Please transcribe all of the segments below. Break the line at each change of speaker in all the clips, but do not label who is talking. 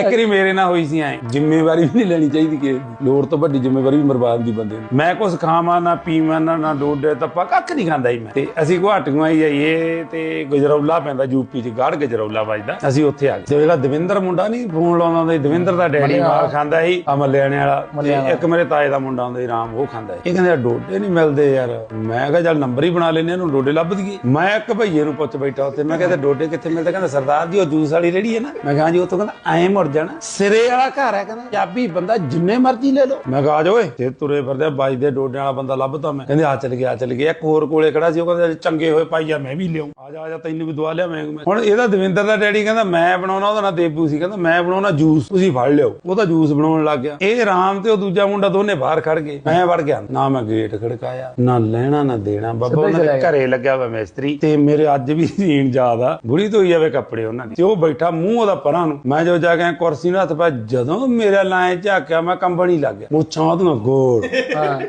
ਇੱਕ ਵਾਰੀ ਮੇਰੇ ਨਾਲ ਹੋਈ ਸੀ ਐ। ਜ਼ਿੰਮੇਵਾਰੀ ਵੀ ਨਹੀਂ ਲੈਣੀ ਚਾਹੀਦੀ ਕਿ ਲੋੜ ਤੋਂ ਵੱਡੀ ਜ਼ਿੰਮੇਵਾਰੀ ਵੀ ਮਰਵਾਦ ਦੀ ਬੰਦੇ ਨੂੰ ਮੈਂ ਕੁਛ ਖਾਵਾਂ ਨਾ ਪੀਵਾਂ ਨਾ ਨਾ ਡੋਡੇ ਤੱਪਾ ਕੱਖ ਨਹੀਂ ਖਾਂਦਾ ਹੀ ਮੈਂ। ਤੇ ਅਸੀਂ ਗੁਹਾਟੀਆਂ ਹੀ ਜਾਈਏ ਤੇ ਗਜਰੌਲਾ ਪੈਂਦਾ ਯੂਪੀ ਚ ਗਾੜ ਗਜਰੌਲਾ ਵੱਜਦਾ। ਅਸੀਂ ਉੱਥੇ ਆ ਗਏ। ਤੇ ਜਿਹੜਾ ਦਵਿੰਦਰ ਮੁੰਡਾ ਨਹੀਂ ਫੋਨ ਲਾਉਂਦਾ ਹੁੰਦਾ ਦਵਿੰਦਰ ਦਾ ਡੈਡੀ ਮਾਲ ਖਾਂਦਾ ਸੀ। ਆ ਮੱਲਿਆਣੇ ਵਾਲਾ। ਤੇ ਇੱਕ ਮੇਰੇ ਤਾਏ ਦਾ ਮੁੰਡਾ ਹੁੰਦਾ ਸੀ ਰਾਮ ਉਹ ਖਾਂਦਾ ਸੀ। ਇਹ ਕਹਿੰਦੇ ਡੋਡੇ ਨਹੀਂ ਮਿਲਦੇ ਯਾਰ। ਮੈਂ ਕਿਹਾ ਚੱਲ ਨੰਬਰ ਹੀ ਬਣਾ ਲੈਨੇ ਇਹਨੂੰ ਡੋਡੇ ਲੱਭ ਦਈਏ। ਮੈਂ ਇੱਕ ਭਈਏ ਨੂੰ ਪੁੱਛ ਬੈਠਾ ਉੱਥੇ। ਮੈਂ ਕਿਹਾ ਤੇ ਡੋਡੇ ਕਿੱਥੇ ਮਿਲਦੇ? ਕਹਿੰਦਾ ਸਰਦਾਰ ਜੀ ਉਹ ਜੂਸ ਵਾਲੀ ਰੇੜੀ ਹੈ ਨਾ? ਮੈਂ ਕਿਹਾ ਹਾਂਜੀ ਉੱਥੋਂ ਕਹਿੰਦਾ ਐਂ ਮੁੜ ਜਾਣਾ। ਸਿਰੇ ਵਾਲਾ ਘਰ ਹੈ ਕਹਿੰਦਾ, ਪੰਜਾਬੀ ਬੰਦਾ ਜਿੰਨੇ ਮਰਜ਼ੀ ਲੈ ਲਓ। ਮੈਂ ਕਿਹਾ, ਆ ਓਏ ਤੇ ਤੁਰੇ ਫਿਰਦੇ ਬਾਜਦੇ ਡੋਡੇ ਵਾਲਾ ਬੰਦਾ ਲੱਭਦਾ ਮੈਂ। ਕਹਿੰਦੇ, ਆ ਚੱਲ ਗਿਆ, ਆ ਚੱਲ ਗਿਆ। ਇੱਕ ਹੋਰ ਕੋਲੇ ਖੜਾ ਸੀ, ਉਹ ਕਹਿੰਦਾ, ਚੰਗੇ ਹੋਏ ਪਾਈਆ ਮੈਂ ਵੀ ਲਿਆਉਂ ਜਾ ਆ ਜਾ ਤੈਨੂੰ ਵੀ ਦਵਾ ਲਿਆ ਮੈਂ ਹੁਣ ਇਹਦਾ ਦਵਿੰਦਰ ਦਾ ਡੈਡੀ ਕਹਿੰਦਾ ਮੈਂ ਬਣਾਉਣਾ ਉਹਦਾ ਨਾਂ ਦੇਬੂ ਸੀ। ਕਹਿੰਦਾ ਮੈਂ ਬਣਾਉਣਾ ਜੂਸ ਤੁਸੀਂ ਫੜ ਲਿਓ। ਉਹ ਤਾਂ ਜੂਸ ਬਣਾਉਣ ਲੱਗ ਗਿਆ। ਇਹ ਰਾਮ ਤੇ ਉਹ ਦੂਜਾ ਮੁੰਡਾ ਦੋਨੇ ਬਾਹਰ ਖੜ ਗਏ। ਮੈਂ ਵੜ ਗਿਆ। ਨਾ ਮੈਂ ਗੇਟ ਖੜਕਾਇਆ ਨਾ ਲੈਣਾ ਨਾ ਦੇਣਾ। ਬਾਬਾ ਉਹਨਾਂ ਦੇ ਘਰੇ ਲੱਗਿਆ ਹੋਇਆ ਮਿਸਤਰੀ ਤੇ ਮੇਰੇ ਅੱਜ ਵੀ ਸੀਨ ਆ। ਬੁੜੀ ਤੋਂ ਹੀ ਜਾਵੇ ਕੱਪੜੇ ਉਹਨਾਂ ਦੀ। ਤੇ ਉਹ ਬੈਠਾ ਮੂੰਹ ਉਹਦਾ ਪਰਾਂ ਨੂੰ। ਮੈਂ ਜੋ ਜਾ ਕੇ ਕੁਰਸੀ ਨਾਲ ਹੱਥ ਪਾ ਜਦੋਂ ਮੇਰਾ ਲਾਏ ਝਾਕਿਆ ਮੈਂ ਕੰਬਣ ਲੱਗ ਗਿਆ। ਮੁੱਛਾਂ ਉਹਦੀਆਂ ਗੋੜ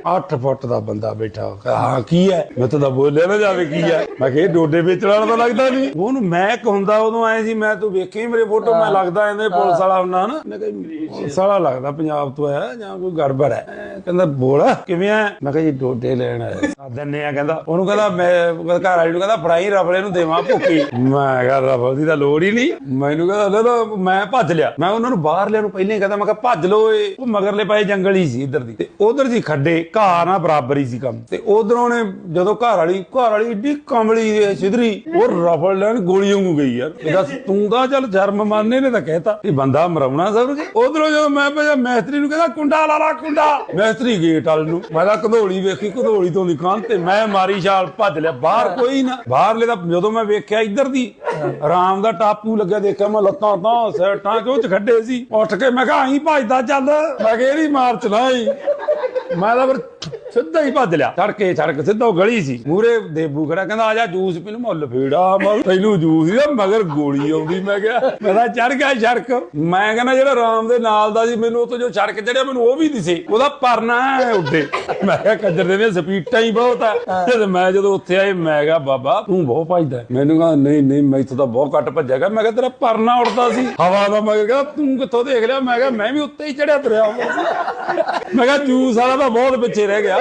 8 ਫੁੱਟ ਦਾ ਬੰਦਾ ਬੈਠਾ। ਹਾਂ ਕੀ ਹੈ? ਮੈਂ ਤਾਂ ਬੋਲਿਆ ਨਾ ਜਾਵੇ ਕੀ ਹੈ। ਮੈਂ ਕਿਹਾ ਡੋਡੇ ਵੇਚਣ ਵਾਲਾ ਤਾਂ ਲੱਗਦਾ ਨਹੀਂ। ਉਹਨੂੰ ਮੈਂ ਹੁੰਦਾ ਉਦੋਂ ਆਏ ਸੀ ਮੈਂ ਤੂੰ ਵੇਖੀ ਮੇਰੇ ਫੋਟੋ ਮੈਂ ਲੱਗਦਾ ਇਹਦੇ ਪੁਲਿਸ ਵਾਲਾ ਹੁੰਦਾ ਨਾ ਵਾਲਾ ਲੱਗਦਾ ਪੰਜਾਬ ਤੋਂ ਆਇਆ ਜਾਂ ਕੋਈ ਗੜਬੜ ਹੈ। ਕਹਿੰਦਾ, ਬੋਲ, ਕਿਵੇਂ ਆ ਮੈਂ ਕਿਹਾ, ਜੀ, ਡੋਡੇ ਲੈਣ ਆਇਆ ਆ ਦੰਨੇ ਆ, ਕਹਿੰਦਾ। ਉਹਨੂੰ ਕਹਿੰਦਾ, ਮੈਂ ਉਹਦਾ ਘਰ ਵਾਲੀ ਨੂੰ ਕਹਿੰਦਾ, ਫੜਾਈ ਰਫਲੇ ਨੂੰ ਦੇਵਾਂ ਭੁੱਕੀ ਮੈਂ ਕਿਹਾ, ਰਫਲ ਦੀ ਤਾਂ ਲੋੜ ਹੀ ਨਹੀਂ। ਮੈਨੂੰ ਕਹਿੰਦਾ, ਲੈ ਮੈਂ ਭੱਜ ਲਿਆ। ਮੈਂ ਉਹਨਾਂ ਨੂੰ ਬਾਹਰ ਲਿਆ ਨੂੰ ਪਹਿਲਾਂ ਹੀ ਕਹਿੰਦਾ, ਮੈਂ ਕਿਹਾ, ਭੱਜ ਲੋ ਏ। ਉਹ ਮਗਰਲੇ ਪਾਸੇ ਜੰਗਲ ਹੀ ਸੀ ਇੱਧਰ ਦੀ। ਤੇ ਉਧਰ ਸੀ ਖੱਡੇ ਘਾਹ ਨਾਲ ਬਰਾਬਰ ਹੀ ਸੀ ਕੰਮ। ਤੇ ਉਧਰੋਂ ਨੇ ਜਦੋਂ ਘਰ ਵਾਲੀ ਘਰ ਵਾਲੀ ਏਡੀ ਕਮਲੀ ਸਿਧਰੀ, ਉਹ ਰਫਲ ਲੈਣ ਗੋਲੀ ਵਾਂਗੂ ਗਈ ਯਾਰ। ਇਹ ਦੱਸ ਤੂੰ ਤਾਂ ਚੱਲ ਸ਼ਰਮ ਮੰਨੇ ਨੇ ਤਾਂ ਕਹਿਤਾ। ਇਹ ਬੰਦਾ ਮਰਾਉਣਾ ਸਭ ਕੇ ਉਧਰੋਂ ਜਦੋਂ ਮੈਂ ਭਜਾ, ਮੈਸਤਰੀ ਨੂੰ ਕਹਿੰਦਾ, ਕੁੰਡਾ ਲਾ ਲਾ, ਕੁੰਡਾ। ਮੈਸਤਰੀ ਗੇਟ ਵਾਲ ਨੂੰ। ਮੈਂ ਤਾਂ ਕੰਧੋਲੀ ਵੇਖੀ ਕੰਧੋਲੀ ਤੋਂ ਨਿਕਾਨ ਤੇ ਮੈਂ ਮਾਰੀ ਛਾਲ ਭੱਜ ਲਿਆ। ਬਾਹਰ ਕੋਈ ਨਾ ਬਾਹਰਲੇ ਦਾ ਜਦੋਂ ਮੈਂ ਵੇਖਿਆ ਇੱਧਰ ਦੀ ਆਰਾਮ ਦਾ ਟਾਪੂ ਲੱਗਿਆ ਦੇਖਿਆ ਮੈਂ ਲੱਤਾਂ ਤਾਂ ਸੈਟਾਂ ਕਿਉਂ ਚ ਖੱਡੇ ਸੀ। ਉੱਠ ਕੇ ਮੈਂ ਕਿਹਾ ਆਈ ਭੱਜਦਾ ਚੱਲ। ਮੈਂ ਕਿਹਾ ਇਹਦੀ ਮਾਰ ਚਲਾਈ ਮੈਂ ਤਾਂ ਫਿਰ ਸਿੱਧਾ ਹੀ ਭੱਜ ਲਿਆ। ਸੜਕੇ ਸੜਕ ਸਿੱਧਾ ਉਹ ਗਲੀ ਸੀ। ਮੂਰੇ ਦੇਬੂ ਖੜਾ, ਕਹਿੰਦਾ, ਆ ਜਾ, ਜੂਸ ਪੀ ਨੂੰ ਮੁੱਲ ਫੇੜਾ ਮੈਂ ਤੈਨੂੰ ਜੂਸ ਹੀ ਮਗਰ ਗੋਲੀ ਆਉਂਦੀ, ਮੈਂ ਕਿਹਾ। ਮੈਂ ਚੜ ਗਿਆ ਸੜਕ। ਮੈਂ ਕਹਿੰਦਾ, ਜਿਹੜਾ ਰਾਮ ਦੇ ਨਾਲ ਦਾ ਸੀ, ਮੈਨੂੰ ਉੱਥੇ ਜੋ ਸੜਕ ਚੜਿਆ ਮੈਨੂੰ ਉਹ ਵੀ ਦਿਸੇ। ਉਹਦਾ ਪਰਨਾ ਉੱਡੇ ਮੈਂ ਕਿਹਾ, ਕੰਜਰ ਦੇ ਨੇ ਸਪੀਟਾਂ ਹੀ ਬਹੁਤ ਆ। ਤੇ ਮੈਂ ਜਦੋਂ ਉੱਥੇ ਆਏ, ਮੈਂ ਕਿਹਾ, ਬਾਬਾ, ਤੂੰ ਬਹੁਤ ਭੱਜਦਾ ਮੈਨੂੰ ਕਹਿੰਦਾ, ਨਹੀਂ ਨਹੀਂ, ਮੈਂ ਇੱਥੋਂ ਤਾਂ ਬਹੁਤ ਘੱਟ ਭੱਜਿਆਗਾ ਮੈਂ ਕਿਹਾ, ਤੇਰਾ ਪਰਨਾ ਉੱਡਦਾ ਸੀ। ਹਵਾ ਦਾ ਮੈਂ ਕਿਹਾ ਤੂੰ ਕਿੱਥੋਂ ਦੇਖ ਲਿਆ? ਮੈਂ ਕਿਹਾ, ਮੈਂ ਵੀ ਉੱਤੇ ਹੀ ਚੜਿਆ ਤੁਰਿਆ ਮੈਂ ਕਿਹਾ, ਜੂਸ ਵਾਲਾ ਤਾਂ ਬਹੁਤ ਪਿੱਛੇ ਰਹਿ ਗਿਆ।